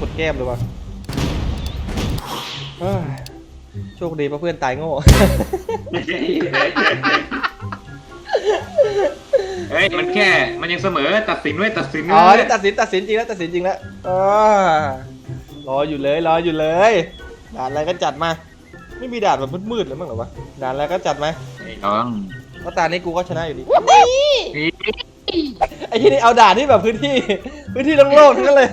กดแก้มเลยว่ะเอ้ยโชคดีเพราะเพื่อนตายโง่ เฮ้ย มันแค่ มันยังเสมอ ตัดสินไว้ตัดสินอ๋อไว้นี่ตัดสินตัดสินจริงแล้วตัดสินจริงแล้วอ่ารออยู่เลยรออยู่เลย ด่านอะไรก็จัดมา ไม่มีด่านแบบมืดๆเลยมั้งเหรอวะ ด่านอะไรก็จัดมาต้อง เพราะตานี้กูก็ชนะอยู่ดี นี่ ไอ้ที่นี่เอาด่านที่แบบพื้นที่ พื้นที่โล่งๆทั้งนั้นเลย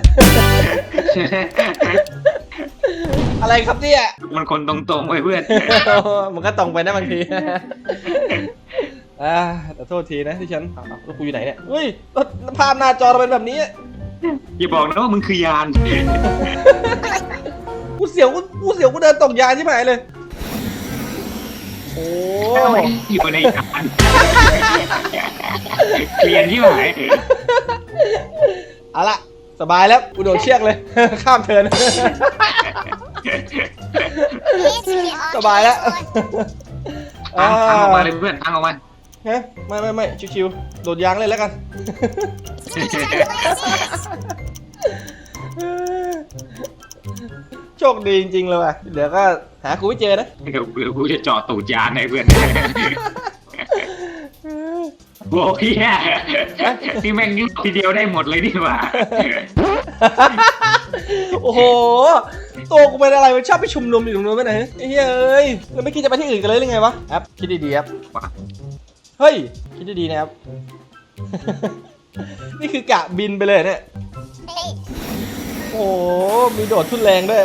อะไรครับเนี่ย มันคนตรงๆไว้เพื่อน มันก็ตรงไปนะบางที อ่าแต่โทษทีนะที่ฉันอ้าวแล้วกูอยู่ไหนเนี่ยเฮ้ยแล้วภาพหน้าจอเราเป็นแบบนี้ อย่าบอกนะว่ามึงคือยาน กูเสียวกูกูเสียวกูเดินตกยานที่ไหนเลย โอ้อยู่ในยานเปลี่ยนที่หมายเอาละสบายแล้วกูโดดเชือกเลย ข้ามเทินสบายแล้วทางทางออกมาเลยเพื่อนทางออกมาฮะไม่ไม่ไม่ชิวๆโดดยางเลยแล้วกัน โชคดีจริงๆเลยว่ะเดี๋ยวก็หากูไม่เจอนะเดี๋ยวเดี๋ยวกูจะเจาะตูดยานให้เพื่อน โว้ยแย่นี่แม่งยุบทีเดียวได้หมดเลยดีกว่า โอ้โหตัวกูเป็นอะไรมันชอบไปชุมนุมอยู่ตรงนู้นไปไหนไอ้เฮ้ยเอ้ยแล้วไม่คิดจะไปที่อื่นกันเลยหรือไงวะแอปคิดดีๆครับเฮ้ยคิดดีๆนะครับ นี่คือกะบินไปเลยเนี่ยโอ้โหมีโดดทุนแรงด้วย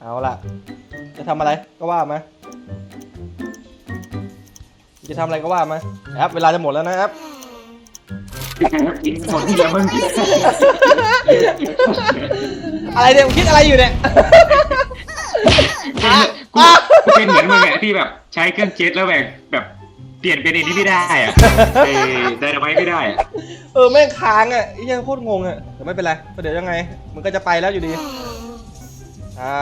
เอาล่ะ จะทำอะไรก็ว่ามาจะทำอะไรก็ว่ามาแอปเวลาจะหมดแล้วนะแอปหมดที่แล้วมึงอะไรเนี่ยมึงคิดอะไรอยู่เนี่ยกูกูเป็นเหมือนมึงไงที่แบบใช้เครื่องเจ็ตแล้วแบบแบบเปลี่ยนเป็นอันนี้ไม่ได้อะเอไดนาไมต์ไม่ได้อะเออแม่งค้างอะไอ้เหี้ยังโคตรงงอะแต่ไม่เป็นไรเพราะเดี๋ยวยังไง มันก็จะไปแล้วอยู่ดี อ่า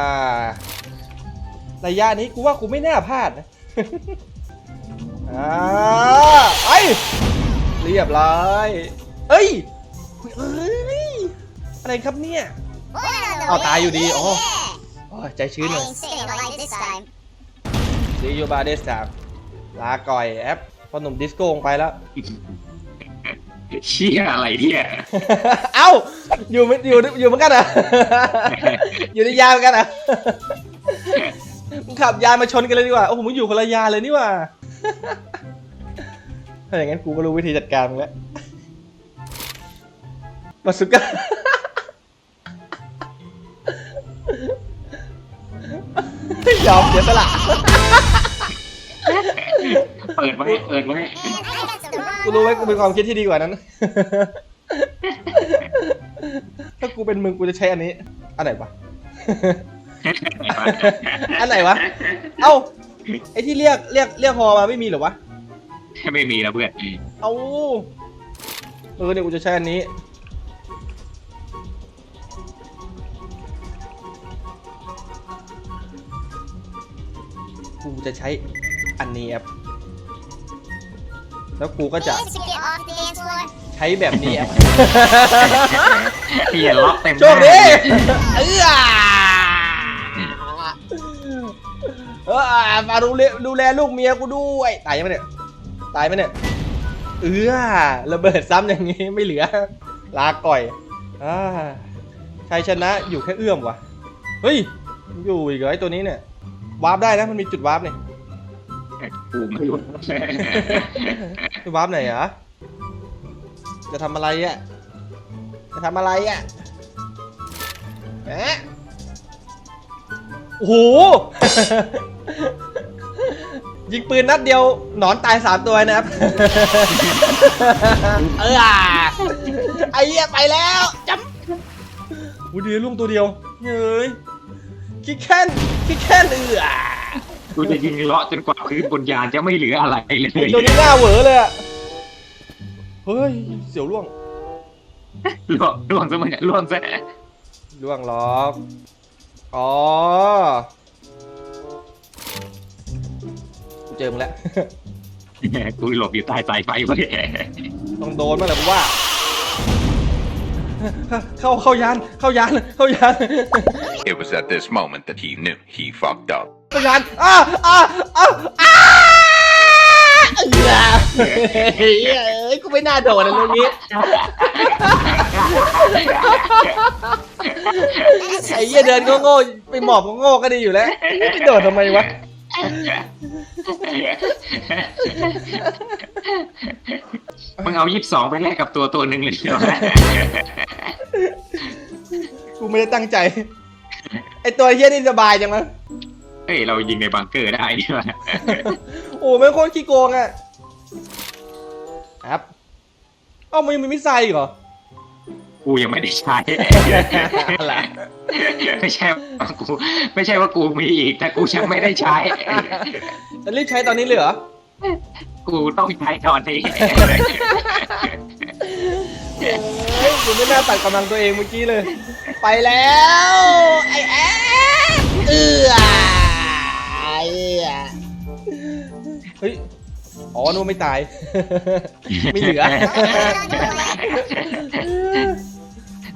ระยะนี้กูว่ากูไม่น่าพลาดนะอ่าไอเรียบร้อยเอ้ยเอ้ย อะไรครับเนี่ย เอาตายอยู่ดีโอ้โอ้ยใจชื้นเลยยซีโยบาเดสามลาก่อยแอปพอหนุ่มดิสโก้ลงไปแล้ว เชี่ยอะไรเนี่ยเอ้า อยู่ไม่อยู่อยู่เหมือนกันเหรอะ อยู่ในยานเหมือนกันเหรอะมึงขับยานมาชนกันเลยดีกว่า โอ้โห มึงอยู่คนละยานเลยนี่หว่าถ้าอย่างนั้นกูก็รู้วิธีจัดการมึงแล้วมาสุก้ายอมเสียสละ เปิดไว้ เปิดไว้ กูรู้ไว้กูเป็นความคิดที่ดีกว่านั้น ถ้ากูเป็นมึงกูจะใช้อันนี้ อันไหนวะ อันไหนวะ เอ้า ไอที่เรียกเรียกเรียกฮอมาไม่มีเหรอวะ ไม่มีแล้วเพื่อนเอ้าเออเดี๋ยวกูจะใช้อันนี้ กูจะใช้อันนี้แอป แล้วกูก็จะใช้แบบนี้แอปเฮียล็อกเต็มโชคดีเออเออมาดูแลดูแลลูกเมียกูด้วยตายยังไงเนี่ยตายไหมเนี่ยเออระเบิดซ้ำอย่างงี้ไม่เหลือ ลาก่อยอ่าชัยชนะอยู่แค่เอื้อมว่ะเฮ้ยอยู่อีกเหรอไอ้ตัวนี้เนี่ยวาร์ปได้นะมันมีจุดวาร์ปเนี่ย กูไม่รู้จุดวาร์ปไหนอะจะทำอะไรอะจะทำอะไรอะแหมโอ้โห ยิงปืนนัดเดียวหนอนตายสามตัวนะครับ เอออะไอ้เหี้ยไปแล้วจำวูดีลุงตัวเดียวเฮ้ยคิกแคนคิกแคนเออ กูจะยิงเลาะจนกว่าพื้นบนยานจะไม่เหลืออะไรเลย ตัวนี้หน้าเหวอเลยอะเฮ้ย เสียวล่วง ล่วงล่วงซะมึงอะล่วงซะล่วงล็อก อ๋อ กูเจอมึงแล้ว กูหลบอยู่ใต้สายไฟวะเนี่ยต้องโดนมาแหละกูว่าเอเข้าเข้ายาน เข้ายาน เข้ายาน It was at this moment that he knew he fucked up. เข้ายานอ้าอ้าอ้าอ้าเหี้ยเฮ้ยเอ้ยกูไม่น่าโดดนะเรื่องนี้ไอ้เหี้ยเดินโง่ๆไปหมอบโง่ๆก็ดีอยู่แล้วไปโดดทำไมวะมึงเอายี่สิบสองไปแลกกับตัวตัวหนึ่งเลยเดียวกูไม่ได้ตั้งใจ ไอตัวเฮี้ยนี่สบายจังวะ เฮ้ยเรายิงในบังเกอร์ได้ดีวะโอ้ไม่งโคตรขี้โกงอะครับเอ้ามันยังมีมิสไซล์อีกเหรอ กูยังไม่ได้ใช้ อะไร ไม่ใช่ว่ากู ไม่ใช่ว่ากูมีอีก แต่กูยังไม่ได้ใช้ จะรีบใช้ตอนนี้เลยเหรอ กูต้องใช้ตอนนี้ เฮ้ยกูไม่น่าตัดกำลังตัวเองเมื่อกี้เลย ไปแล้ว ไอ้แอ๊ะเอือ เฮ้ย อ๋อนูนไม่ตาย ไม่เหลือ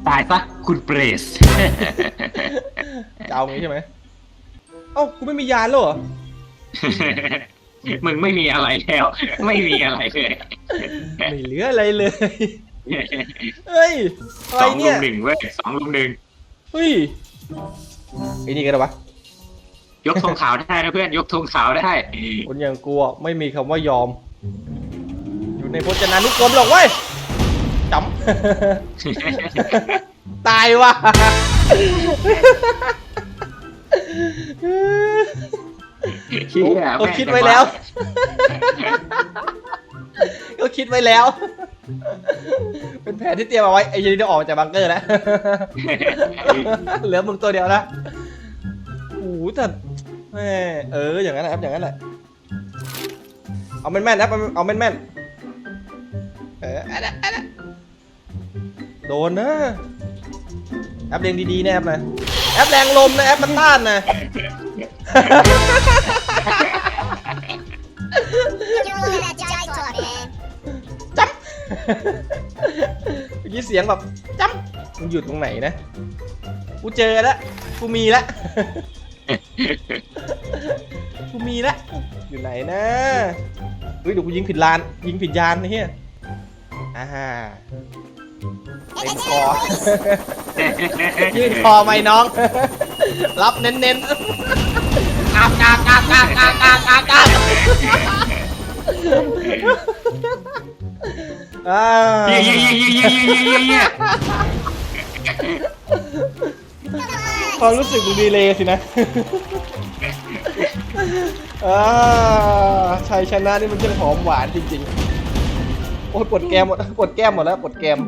ตายปะคุณเปรส จะเอางี้ใช่ไหมเอ้ากูไม่มียานแล้วเหรอ มึงไม่มีอะไรแล้ว ไม่มีอะไรเลย ไม่เหลืออะไรเลย เฮ้ยอะสไรองลุเนี่ย มหนึ่งเว้ยสองลุมหนึ่งเฮ้ยไอ้นี่กันหรอวะ ยกธงขาวได้นะเพื่อนยกธงขาวได้คนอย่างกูอะไม่มีคำว่ายอม อยู่ในพจนานุกรมหรอกเว้ยจำ ตายว่ะเหี้ยเขาคิดไว้แล้ว ก็คิดไว้แล้ว เป็นแผนที่เตรียมเอาไว้ไอ้ยันจะออกจากบังเกอร์แล้วเหลือมึงตัวเดียวนะโอ้โหแต่ แม่เอออย่างนั้นแหละครับอย่างนั้นแหละเอาแม่นๆนะเอาแม่นๆเอออันนั้นอันนั้นโดนนะแอปเรียงดีๆนะแอปนะแอปแรงลมนะแอปมันต้านนะ You're looking at Jai Talk, man. จับเมื่อกี้เสียงแบบจับมันหยุดตรงไหนนะ กูเจอแล้ว กูมีแล้ว กูมีล้วอยู่ไหนนะเฮ้ยเดี๋ยวกูยิงผิดลาน ยิงผิดยานนะเฮียอ่าเต็มคอ ยืนคอไหมน้อง รับเน้นๆกากกากกากกากกากกากกากกากอ่าเยี่ยเยี่ยเยี่ยเยี่ยเยี่ยเยี่ยเยี่ย ความรู้สึกมึงดีเลยสินะ อ่าชัยชนะนี่มันช่างหอมหวานจริงๆ โอ้ยปวดแก้มหมดปวดแก้มหมดแล้วปวดแก้ม